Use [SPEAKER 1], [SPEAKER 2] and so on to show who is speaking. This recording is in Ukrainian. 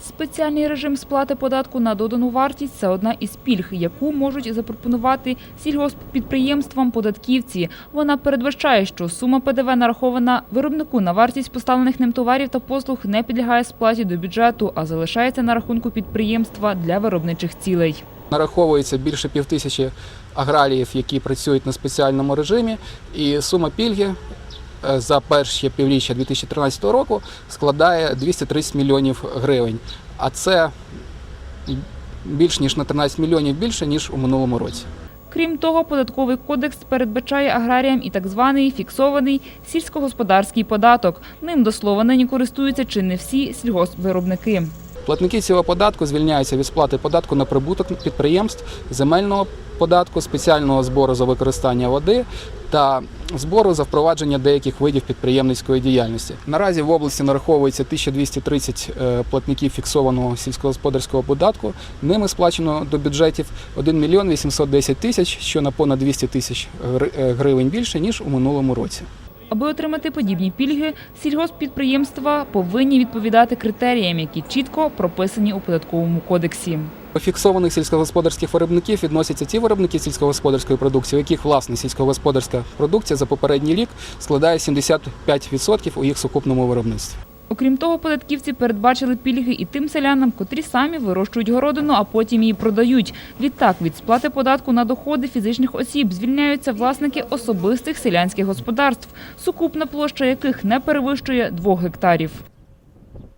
[SPEAKER 1] Спеціальний режим сплати податку на додану вартість – це одна із пільг, яку можуть запропонувати сільгосппідприємствам податківці. Вона передбачає, що сума ПДВ нарахована виробнику на вартість поставлених ним товарів та послуг не підлягає сплаті до бюджету, а залишається на рахунку підприємства для виробничих цілей.
[SPEAKER 2] Нараховується більше півтисячі аграріїв, які працюють на спеціальному режимі, і сума пільги за перші півріччя 2013 року складає 230 мільйонів гривень. А це більш ніж на 13 мільйонів більше ніж у минулому році.
[SPEAKER 1] Крім того, податковий кодекс передбачає аграріям і так званий фіксований сільськогосподарський податок. Ним до слова нині користуються чи не всі сільгоспвиробники.
[SPEAKER 2] Платники цього податку звільняються від сплати податку на прибуток підприємств, земельного податку, спеціального збору за використання води та збору за впровадження деяких видів підприємницької діяльності. Наразі в області нараховується 1230 е, платників фіксованого сільськогосподарського податку. Ними сплачено до бюджетів 1 мільйон 810 тисяч, що на понад 200 тисяч е, гривень більше ніж у минулому році.
[SPEAKER 1] Аби отримати подібні пільги, сільгосппідприємства повинні відповідати критеріям, які чітко прописані у податковому кодексі.
[SPEAKER 2] До фіксованих сільськогосподарських виробників відносяться ті виробники сільськогосподарської продукції, у яких власне сільськогосподарська продукція за попередній рік складає 75% у їх сукупному виробництві.
[SPEAKER 1] Окрім того, податківці передбачили пільги і тим селянам, котрі самі вирощують городину, а потім її продають. Відтак від сплати податку на доходи фізичних осіб звільняються власники особистих селянських господарств, сукупна площа яких не перевищує двох гектарів.